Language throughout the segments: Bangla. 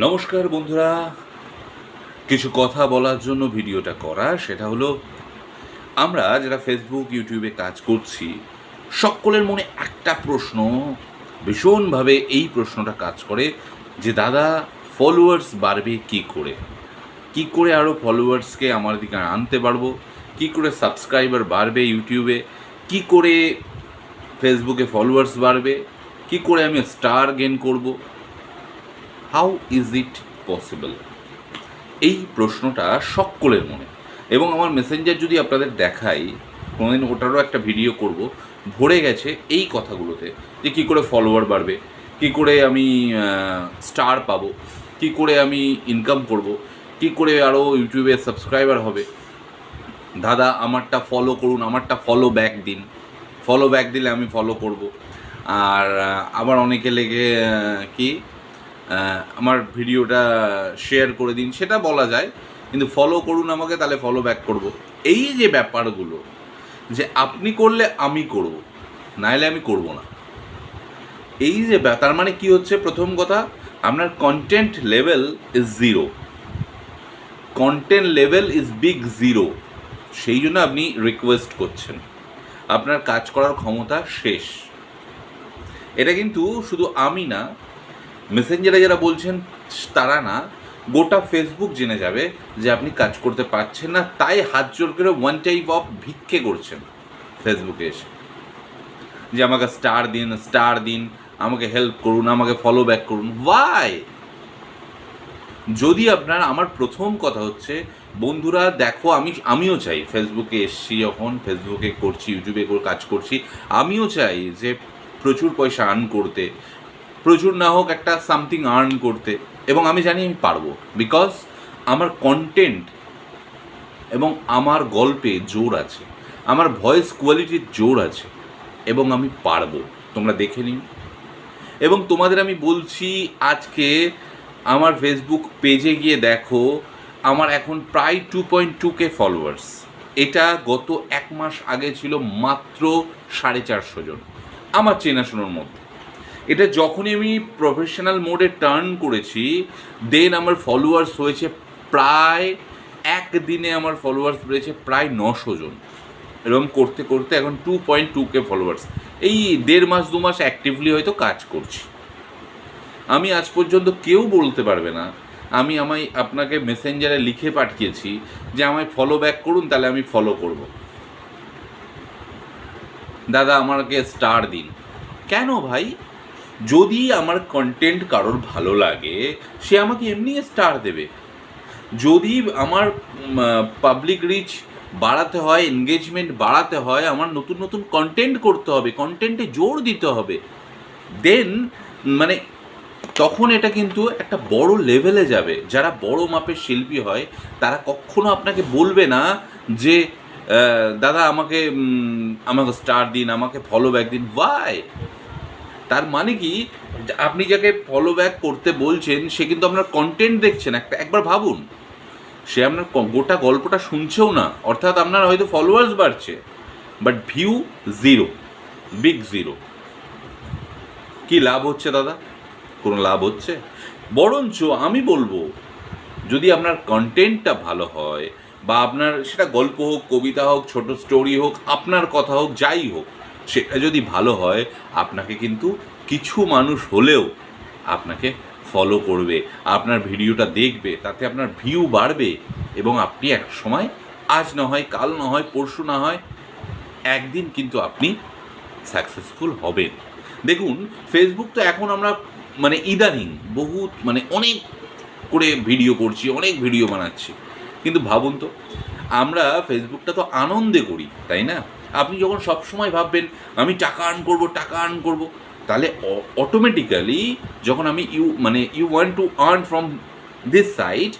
নমস্কার বন্ধুরা। কিছু কথা বলার জন্য ভিডিওটা করা, সেটা হলো, আমরা যারা ফেসবুক ইউটিউবে কাজ করছি, সকলের মনে একটা প্রশ্ন, ভীষণভাবে এই প্রশ্নটা কাজ করে যে, দাদা ফলোয়ার্স বাড়বে কি করে? কি করে আরও ফলোয়ার্সকে আমার দিকে আনতে পারব? কি করে সাবস্ক্রাইবার বাড়বে ইউটিউবে কি করে ফেসবুকে ফলোয়ার্স বাড়বে? কি করে আমি স্টার গেন করব? হাউ ইজ ইট পসিবল এই প্রশ্নটা সকলের মনে। এবং আমার মেসেঞ্জার যদি আপনাদের দেখাই কোনোদিন ওটারও একটা ভিডিও করব, ভরে গেছে এই কথাগুলোতে, যে কী করে ফলোয়ার বাড়বে, কী করে আমি স্টার পাবো, কী করে আমি ইনকাম করব, কী করে আরও ইউটিউবে সাবস্ক্রাইবার হবে। দাদা, আমারটা ফলো করুন, আমারটা ফলো ব্যাক দিন। ফলো ব্যাক দিলে আমি ফলো করব। আর আবার অনেকে লেগে কি? আমার ভিডিওটা শেয়ার করে দিন, সেটা বলা যায়, কিন্তু ফলো করুন আমাকে, তাহলে ফলো ব্যাক করব। এই যে ব্যাপারগুলো, যে আপনি করলে আমি করব, নাহলে আমি করব না। এই যে তার মানে কি হচ্ছে? প্রথম কথা, আপনার content level is zero content level is big zero সেই জন্য আপনি রিকোয়েস্ট করছেন। আপনার কাজ করার ক্ষমতা শেষ। এটা কিন্তু শুধু আমি না মেসেঞ্জারে যারা বলছেন, তারা না, গোটা ফেসবুক জেনে যাবে যে আপনি কাজ করতে পারছেন না, তাই হাত জোর করে ওয়ান টাইপ অফ ভিক্ষে করছেন ফেসবুকে এসে। যে আমাকে স্টার দিন স্টার দিন, আমাকে হেল্প করুন, আমাকে ফলো ব্যাক করুন। ওয়াই যদি আপনার, আমার প্রথম কথা হচ্ছে, বন্ধুরা, দেখো, আমি, আমিও চাই ফেসবুকে এসছি যখন ফেসবুকে করছি ইউটিউবে কাজ করছি, আমিও চাই যে প্রচুর পয়সা আর্ন করতে। প্রচুর না হোক একটা সামথিং আর্ন করতে। এবং আমি জানি আমি পারব। বিকজ আমার কন্টেন্ট এবং আমার গল্পে জোর আছে। আমার ভয়েস কোয়ালিটির জোর আছে। এবং আমি পারব। তোমরা দেখে নিন এবং তোমাদের আমি বলছি, আজকে আমার ফেসবুক পেজে গিয়ে দেখো, আমার এখন প্রায় two point two k followers এটা গত এক মাস আগে ছিল মাত্র সাড়ে চারশো জন। আমার চেনাশোনার মধ্যে। এটা যখনই আমি প্রফেশনাল মোডে টার্ন করেছি দেন আমার ফলোয়ার্স হয়েছে প্রায় একদিনে আমার ফলোয়ার্স বেড়েছে প্রায় নশো জন। এরকম করতে করতে এখন two point two k followers এই দেড় মাস, দু মাস অ্যাক্টিভলি হয়তো কাজ করছি। আমি আজ পর্যন্ত কেউ বলতে পারবে না। আমি আমায়, আপনাকে মেসেঞ্জারে লিখে পাঠিয়েছি যে আমায় ফলো ব্যাক করুন, তাহলে আমি ফলো করব। দাদা, আমাকে স্টার দিন। কেন ভাই? যদি আমার কন্টেন্ট কারোর ভালো লাগে, সে আমাকে এমনি স্টার দেবে। যদি আমার পাবলিক রিচ বাড়াতে হয় এনগেজমেন্ট বাড়াতে হয়, আমার নতুন নতুন কন্টেন্ট করতে হবে কন্টেন্টে জোর দিতে হবে দেন মানে তখন এটা কিন্তু একটা বড় লেভেলে যাবে। যারা বড় মাপের শিল্পী হয়, তারা কখনো আপনাকে বলবে না যে দাদা, আমাকে আমাকে স্টার দিন, আমাকে ফলো ব্যাক দিন। ওয়াই তার মানে কি? আপনি যাকে ফলো ব্যাক করতে বলছেন, সে কিন্তু আপনার কন্টেন্ট দেখছেন একটা একবার ভাবুন, সে আপনার গোটা গল্পটা শুনছেও না। অর্থাৎ আপনার হয়তো ফলোয়ার্স বাড়ছে but view zero big zero কি লাভ হচ্ছে দাদা? কোনো লাভ হচ্ছে? বরঞ্চ আমি বলব, যদি আপনার কন্টেন্টটা ভালো হয়, বা আপনার সেটা গল্প হোক, কবিতা হোক, ছোট স্টোরি হোক, আপনার কথা হোক, যাই হোক সেটা যদি ভালো হয়, আপনাকে কিন্তু কিছু মানুষ হলেও আপনাকে ফলো করবে, আপনার ভিডিওটা দেখবে, তাতে আপনার ভিউ বাড়বে এবং আপনি এক সময় আজ না হয়, কাল না হয়, পরশু না হয়, একদিন কিন্তু আপনি সাকসেসফুল হবেন। দেখুন ফেসবুক তো এখন আমরা মানে ইদানিং বহুত মানে অনেক করে ভিডিও করছি, অনেক ভিডিও বানাচ্ছি। কিন্তু ভাবুন তো, আমরা ফেসবুকটা তো আনন্দে করি, তাই না? আপনি যখন সব সময় ভাববেন আমি টাকা আর্ন করব টাকা আর্ন করব তাহলে অটোমেটিক্যালি যখন আমি ইউ মানে you want to earn from this side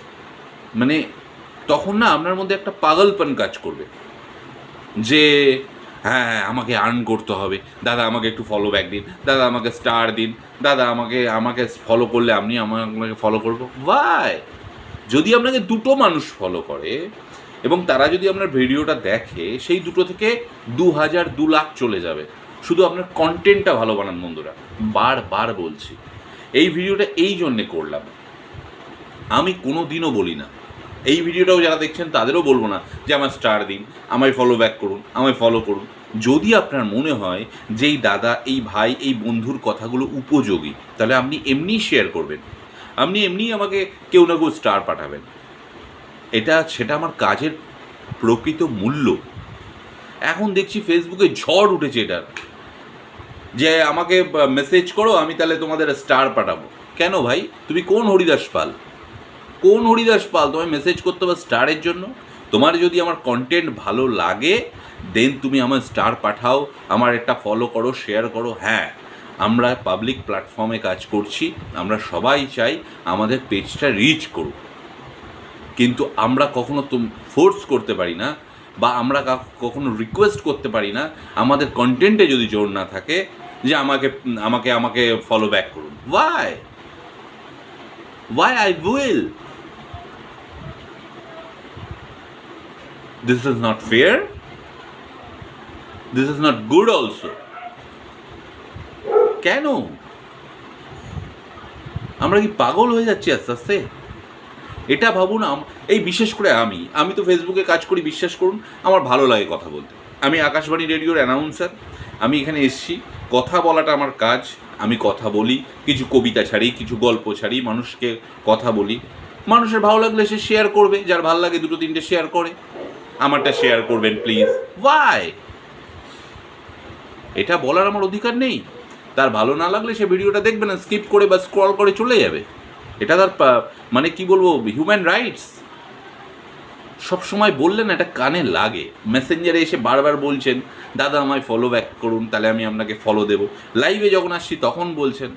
মানে তখন না আপনার মধ্যে একটা পাগলপন কাজ করবে। যে হ্যাঁ হ্যাঁ, আমাকে আর্ন করতে হবে। দাদা আমাকে একটু ফলো ব্যাক দিন। দাদা আমাকে স্টার দিন। দাদা আমাকে আমাকে ফলো করলে আপনি আমাকে ফলো করব। ভাই যদি আপনাকে দুটো মানুষ ফলো করে এবং তারা যদি আপনার ভিডিওটা দেখে, সেই দুটো থেকে দু হাজার দু লাখ চলে যাবে। শুধু আপনার কন্টেন্টটা ভালো বানান বন্ধুরা। বারবার বলছি, এই ভিডিওটা এই জন্যে করলাম। আমি কোনো দিনও বলি না। এই ভিডিওটাও যারা দেখছেন, তাদেরও বলব না যে আমার স্টার দিন, আমায় ফলো ব্যাক করুন, আমায় ফলো করুন। যদি আপনার মনে হয় যে এই দাদা, এই ভাই, এই বন্ধুর কথাগুলো উপযোগী, তাহলে আপনি এমনিই শেয়ার করবেন। আপনি এমনিই আমাকে কেউ না কেউ স্টার পাঠাবেন। এটা, সেটা আমার কাজের প্রকৃত মূল্য। এখন দেখছি ফেসবুকে ঝড় উঠেছে এটার। যে আমাকে মেসেজ করো, আমি তাহলে তোমাদের স্টার পাঠাবো। কেন ভাই? তুমি কোন হরিদাস পাল? কোন হরিদাস পাল? তোমায় মেসেজ করতে হবে স্টারের জন্য। তোমার যদি আমার কন্টেন্ট ভালো লাগে দেন তুমি আমার স্টার পাঠাও, আমার একটা ফলো করো শেয়ার করো। হ্যাঁ আমরা পাবলিক প্ল্যাটফর্মে কাজ করছি। আমরা সবাই চাই আমাদের পেজটা রিচ করুক। কিন্তু আমরা কখনো তো ফোর্স করতে পারি না বা আমরা কখনো রিকোয়েস্ট করতে পারি না। আমাদের কন্টেন্টে যদি জোর না থাকে, যে আমাকে আমাকে আমাকে ফলো ব্যাক করুন। Why why I will this is not fair this is not good also কেন? আমরা কি পাগল হয়ে যাচ্ছি আস্তে আস্তে? এটা ভাবুন এই বিশেষ করে আমি আমি তো ফেসবুকে কাজ করি, বিশ্বাস করুন, আমার ভালো লাগে কথা বলতে। আমি আকাশবাণী রেডিওর অ্যানাউন্সার, আমি এখানে এসেছি, কথা বলাটা আমার কাজ, আমি কথা বলি, কিছু কবিতা ছাড়ি, কিছু গল্প ছাড়ি, মানুষকে কথা বলি। মানুষের ভালো লাগলে সে শেয়ার করবে, যার ভালো লাগে দুটো তিনটে শেয়ার করে। আমারটা শেয়ার করবেন প্লিজ ওয়াই এটা বলার আমার অধিকার নেই। তার ভালো না লাগলে সে ভিডিওটা দেখবে না স্কিপ করে বা স্ক্রল করে চলে যাবে। এটা তার মানে কি বলব হিউম্যান রাইটস সব সময় বললেন এটা কানে লাগে। মেসেঞ্জারে এসে বারবার বলছেন, দাদা, আমায় ফলো ব্যাক করুন, তাহলে আমি আপনাকে ফলো দেবো। লাইভে যখন আসছি, তখন বলছেন,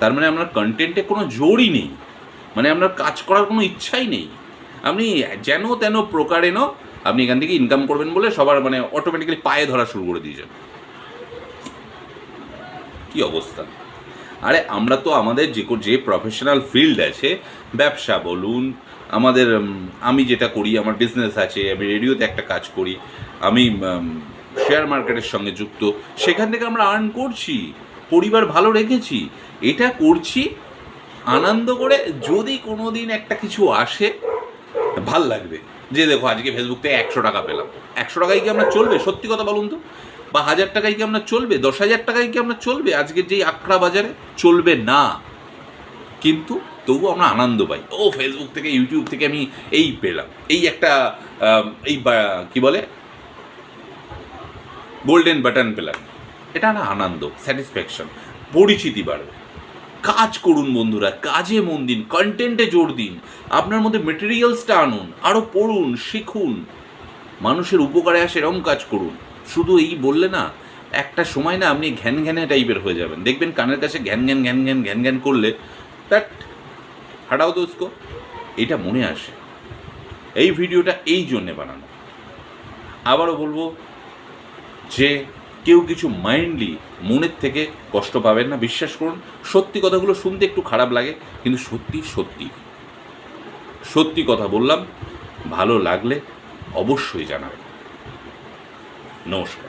তার মানে আপনার কন্টেন্টে কোনো জোরই নেই। মানে আপনার কাজ করার কোনো ইচ্ছাই নেই। আপনি যেন তেন প্রকারেণ আপনি এখান থেকে ইনকাম করবেন বলে সবার মানে অটোমেটিক্যালি পায়ে ধরা শুরু করে দিয়েছেন। কি অবস্থা? আরে, আমরা তো আমাদের যে যে প্রফেশনাল ফিল্ড আছে, ব্যবসা বলুন, আমাদের আমি যেটা করি, আমার বিজনেস আছে, আমি রেডিওতে একটা কাজ করি, আমি শেয়ার মার্কেটের সঙ্গে যুক্ত, সেখান থেকে আমরা আর্ন করছি, পরিবার ভালো রেখেছি, এটা করছি, আনন্দ করে যদি কোনো দিন একটা কিছু আসে, ভালো লাগবে। যে দেখো, আজকে ফেসবুক থেকে একশো টাকা পেলাম, একশো টাকায় কি আমরা চলবে? সত্যি কথা বলুন তো। বা হাজার টাকায় কি আপনার চলবে? দশ হাজার টাকায় কি আপনার চলবে? আজকের যেই আকড়া বাজারে চলবে না। কিন্তু তবু আমরা আনন্দ পাই। ও ফেসবুক থেকে ইউটিউব থেকে আমি এই পেলাম। এই একটা এই কি বলে? গোল্ডেন বাটন পেলাম। এটা না আনন্দ স্যাটিসফ্যাকশন পরিচিতি বাড়বে। কাজ করুন বন্ধুরা, কাজে মন দিন কন্টেন্টে জোর দিন। আপনার মধ্যে মেটেরিয়ালসটা আনুন আরও পড়ুন, শিখুন। মানুষের উপকারে আসে, এরকম কাজ করুন। শুধু এই বললে না, একটা সময় না আপনি ঘ্যান ঘ্যানে টাইপের হয়ে যাবেন। দেখবেন কানের কাছে ঘ্যান ঘ্যান ঘ্যান ঘ্যান ঘ্যান ঘ্যান করলে, দ্যাট হাটাও তো এটা মনে আসে। এই ভিডিওটা এই জন্যে বানানো। আবারও বলব যে, কেউ কিছু মাইন্ডলি মনের থেকে কষ্ট পাবেন না, বিশ্বাস করুন। সত্যি কথাগুলো শুনতে একটু খারাপ লাগে, কিন্তু সত্যি সত্যি। সত্যি কথা বললাম, ভালো লাগলে অবশ্যই জানাবেন নমস্কার।